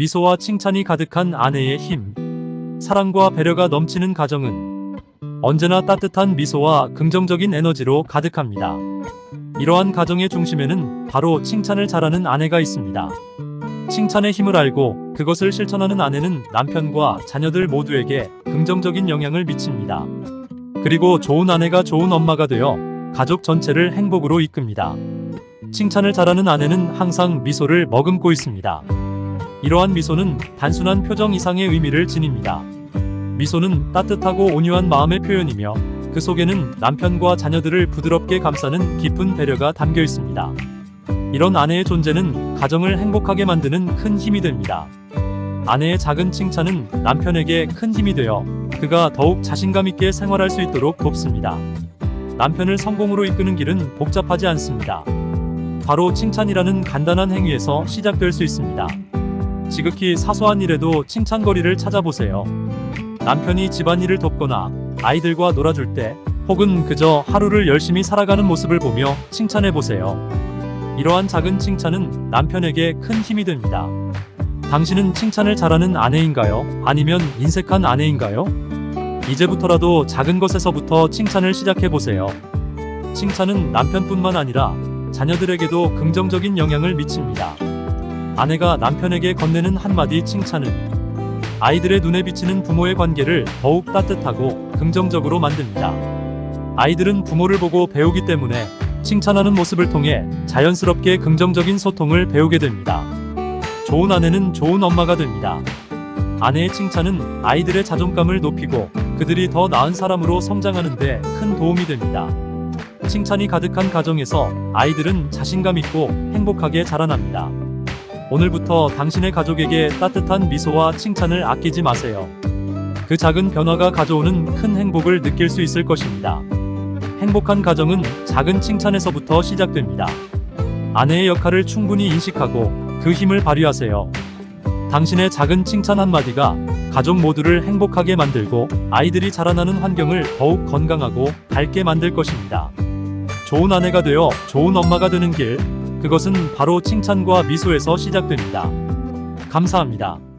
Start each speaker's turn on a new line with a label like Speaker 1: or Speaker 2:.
Speaker 1: 미소와 칭찬이 가득한 아내의 힘. 사랑과 배려가 넘치는 가정은 언제나 따뜻한 미소와 긍정적인 에너지로 가득합니다. 이러한 가정의 중심에는 바로 칭찬을 잘하는 아내가 있습니다. 칭찬의 힘을 알고 그것을 실천하는 아내는 남편과 자녀들 모두에게 긍정적인 영향을 미칩니다. 그리고 좋은 아내가 좋은 엄마가 되어 가족 전체를 행복으로 이끕니다. 칭찬을 잘하는 아내는 항상 미소를 머금고 있습니다. 이러한 미소는 단순한 표정 이상의 의미를 지닙니다. 미소는 따뜻하고 온유한 마음의 표현이며 그 속에는 남편과 자녀들을 부드럽게 감싸는 깊은 배려가 담겨 있습니다. 이런 아내의 존재는 가정을 행복하게 만드는 큰 힘이 됩니다. 아내의 작은 칭찬은 남편에게 큰 힘이 되어 그가 더욱 자신감 있게 생활할 수 있도록 돕습니다. 남편을 성공으로 이끄는 길은 복잡하지 않습니다. 바로 칭찬이라는 간단한 행위에서 시작될 수 있습니다. 지극히 사소한 일에도 칭찬거리를 찾아보세요. 남편이 집안일을 돕거나 아이들과 놀아줄 때 혹은 그저 하루를 열심히 살아가는 모습을 보며 칭찬해 보세요. 이러한 작은 칭찬은 남편에게 큰 힘이 됩니다. 당신은 칭찬을 잘하는 아내인가요? 아니면 인색한 아내인가요? 이제부터라도 작은 것에서부터 칭찬을 시작해 보세요. 칭찬은 남편뿐만 아니라 자녀들에게도 긍정적인 영향을 미칩니다. 아내가 남편에게 건네는 한마디 칭찬은 아이들의 눈에 비치는 부모의 관계를 더욱 따뜻하고 긍정적으로 만듭니다. 아이들은 부모를 보고 배우기 때문에 칭찬하는 모습을 통해 자연스럽게 긍정적인 소통을 배우게 됩니다. 좋은 아내는 좋은 엄마가 됩니다. 아내의 칭찬은 아이들의 자존감을 높이고 그들이 더 나은 사람으로 성장하는데 큰 도움이 됩니다. 칭찬이 가득한 가정에서 아이들은 자신감 있고 행복하게 자라납니다. 오늘부터 당신의 가족에게 따뜻한 미소와 칭찬을 아끼지 마세요. 그 작은 변화가 가져오는 큰 행복을 느낄 수 있을 것입니다. 행복한 가정은 작은 칭찬에서부터 시작됩니다. 아내의 역할을 충분히 인식하고 그 힘을 발휘하세요. 당신의 작은 칭찬 한마디가 가족 모두를 행복하게 만들고 아이들이 자라나는 환경을 더욱 건강하고 밝게 만들 것입니다. 좋은 아내가 되어 좋은 엄마가 되는 길, 그것은 바로 칭찬과 미소에서 시작됩니다. 감사합니다.